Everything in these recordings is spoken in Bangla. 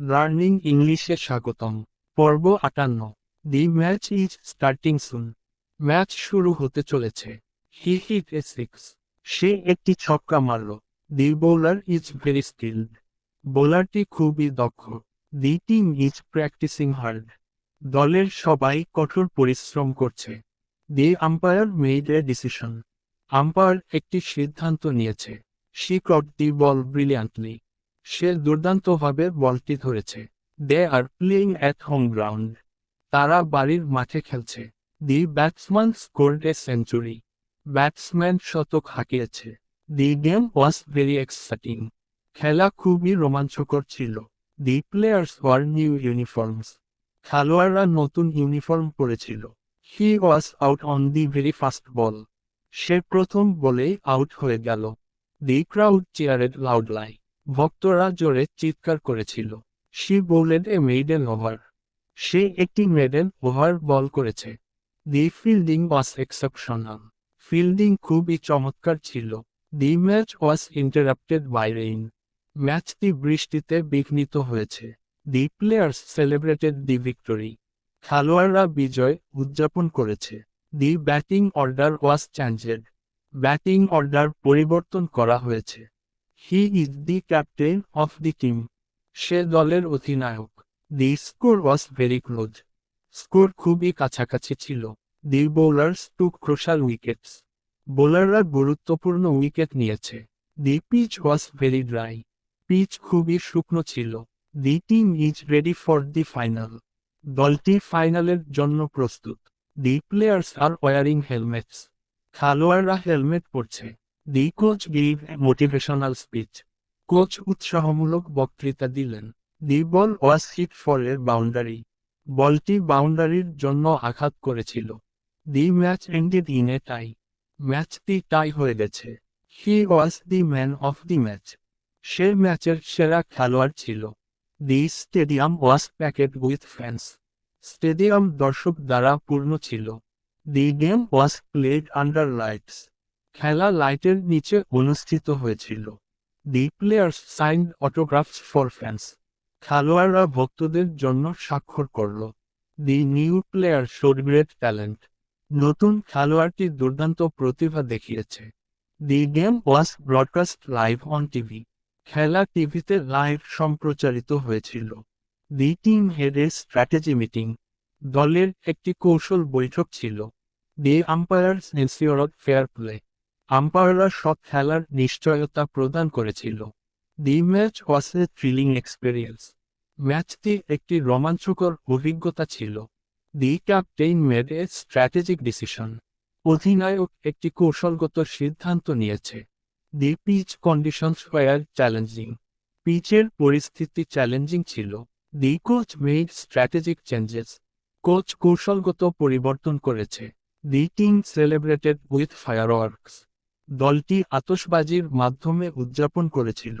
লার্নিং ইংলিশে স্বাগতম। পর্ব আটান্ন। The match is starting soon match শুরু হতে চলেছে। হি হিট এ সিক্স সে একটি ছক্কা মারল। The bowler is very skilled বোলারটি খুবই দক্ষ। The team is practicing hard দলের সবাই কঠোর পরিশ্রম করছে। The umpire made a decision umpire একটি সিদ্ধান্ত নিয়েছে। শি ক্রট দি বল ব্রিলিয়ান্টলি সে দুর্দান্তভাবে বলটি ধরেছে। They are playing at home ground. তারা বাড়ির মাঠে খেলছে। The batsman scored a century. Batsman শতক হাঁকিয়েছে। The game was very exciting. খেলা খুবই রোমাঞ্চকর ছিল। The players wore new uniforms. খেলোয়াড়রা নতুন ইউনিফর্ম পরেছিল। He was out on the very first ball. সে প্রথম বলেই আউট হয়ে গেল। দি ক্রাউড চেয়ারেড লাউডলাই ভক্তরা জোরে চিৎকার করেছিল। She bowled a maiden over সে একটি মেডেন ওভার বল করেছে। The fielding was exceptional fielding খুবই চমৎকার ছিল। The match was interrupted by rain ম্যাচটি বৃষ্টিতে বিঘ্নিত হয়েছে। The players celebrated the victory খেলোয়াড়রা বিজয় উদযাপন করেছে। The batting order was changed batting order পরিবর্তন করা হয়েছে। He is the captain of the team সে দলের অধিনায়ক। The score was very close score খুবই কাছাকাছি ছিল। The bowlers took crucial wickets বোলাররা গুরুত্বপূর্ণ উইকেট নিয়েছে। The pitch was very dry pitch খুবই শুকনো ছিল। The team is ready for the final দলটি ফাইনালের জন্য প্রস্তুত। The players are wearing helmets খেলোয়াড়রা হেলমেট পরছে। The coach give motivational speech. Coach উৎসাহমূলক বক্তৃতা দিলেন। The ball was hit for a boundary. বলটি বাউন্ডারির জন্য আঘাত করেছিল। The match ended in a tie. ম্যাচটি টাই হয়ে গেছে। He was the man of the match. সে ম্যাচের সেরা খেলোয়াড় ছিল। The stadium was packed with fans. Stadium দর্শক দ্বারা পূর্ণ ছিল। The game was played under lights. খেলা লাইটের নিচে অনুষ্ঠিত হয়েছিল। The players signed autographs for fans খেলোয়াড়রা ভক্তদের জন্য স্বাক্ষর করল। The new player showed great talent নতুন খেলোয়াড়টি দুর্দান্ত প্রতিভা দেখিয়েছে। The game was broadcast live on TV খেলা টিভিতে লাইভ সম্প্রচারিত হয়েছিল। The team had a strategy meeting দলের একটি কৌশল বৈঠক ছিল। The umpires ensured fair play আম্পায়াররা সব খেলার নিশ্চয়তা প্রদান করেছিল। The match was a thrilling experience. ম্যাচটি একটি রোমাঞ্চকর অভিজ্ঞতা ছিল। The captain made a strategic decision. অধিনায়ক একটি কৌশলগত সিদ্ধান্ত নিয়েছে। The pitch conditions were challenging. পিচের পরিস্থিতি চ্যালেঞ্জিং ছিল। The coach made strategic changes. Coach কৌশলগত পরিবর্তন করেছে। The team celebrated with fireworks. দলটি আতসবাজির মাধ্যমে উদযাপন করেছিল।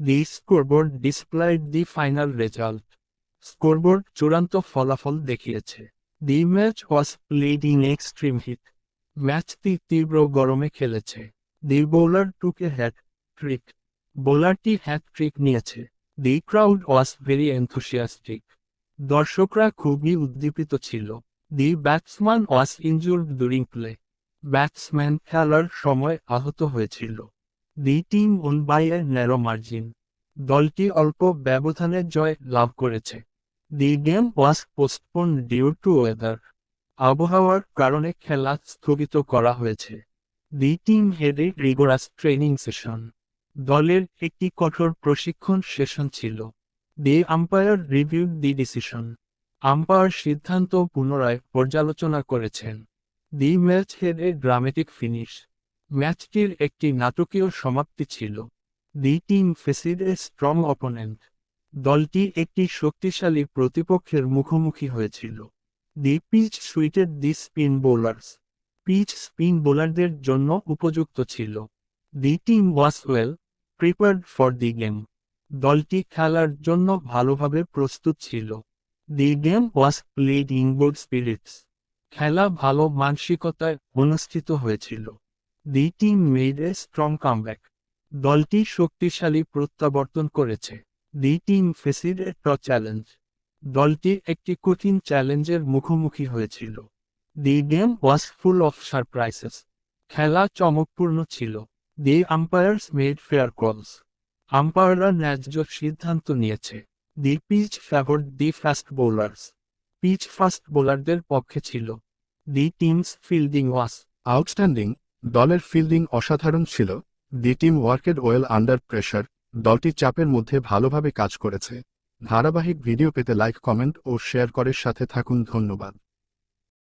The scoreboard displayed the final result. Scoreboard চূড়ান্ত ফলাফল দেখিয়েছে। The match was played in extreme heat. ম্যাচটি তীব্র গরমে খেলেছে। The bowler took hat trick বোলারটি hat trick নিয়েছে। The crowd was very enthusiastic. দর্শকরা খুবই উদ্দীপিত ছিল। The batsman was injured during play. Batsman খেলার সময় আহত হয়েছিল। Team won by a narrow margin. দলটি অল্প ব্যবধানে জয় লাভ করেছে। The game was postponed due to weather. আবহাওয়ার কারণে খেলা স্থগিত করা হয়েছে। The team had rigorous training session. দলের একটি কঠোর প্রশিক্ষণ সেশন ছিল। The umpire review the decision. Umpire সিদ্ধান্ত পুনরায় পর্যালোচনা করেছেন। The match had a dramatic finish. ম্যাচটির একটি নাটকীয় সমাপ্তি ছিল। The team faced a strong opponent. দলটি একটি শক্তিশালী প্রতিপক্ষের মুখোমুখি হয়েছিল। The pitch suited the spin bowlers. Pitch spin বোলারদের জন্য উপযুক্ত ছিল। The team was well, prepared for the game. দলটি খেলার জন্য ভালোভাবে প্রস্তুত ছিল। The game was played in good spirits. খেলা ভালো মানসিকতায় অনুষ্ঠিত হয়েছিল। The team made a strong comeback. দলটি শক্তিশালী প্রত্যাবর্তন করেছে। দি টিম ফেসিড এ ট চ্যালেঞ্জ। দলটি একটি কঠিন চ্যালেঞ্জের মুখোমুখি হয়েছিল। The game was full of surprises. খেলা চমকপূর্ণ ছিল। দি আম্পায়ার্স মেড ফেয়ার কলস আম্পায়াররা ন্যায্য সিদ্ধান্ত নিয়েছে। The pitch favour the fast bowlers. Pitch fast বোলারদের পক্ষে ছিল। The team's fielding was outstanding দলের ফিল্ডিং অসাধারণ ছিল। The team worked well under pressure দলটি চাপের মধ্যে ভালোভাবে কাজ করেছে। ধারাবাহিক ভিডিও পেতে লাইক কমেন্ট ও শেয়ার করে সাথে থাকুন। ধন্যবাদ।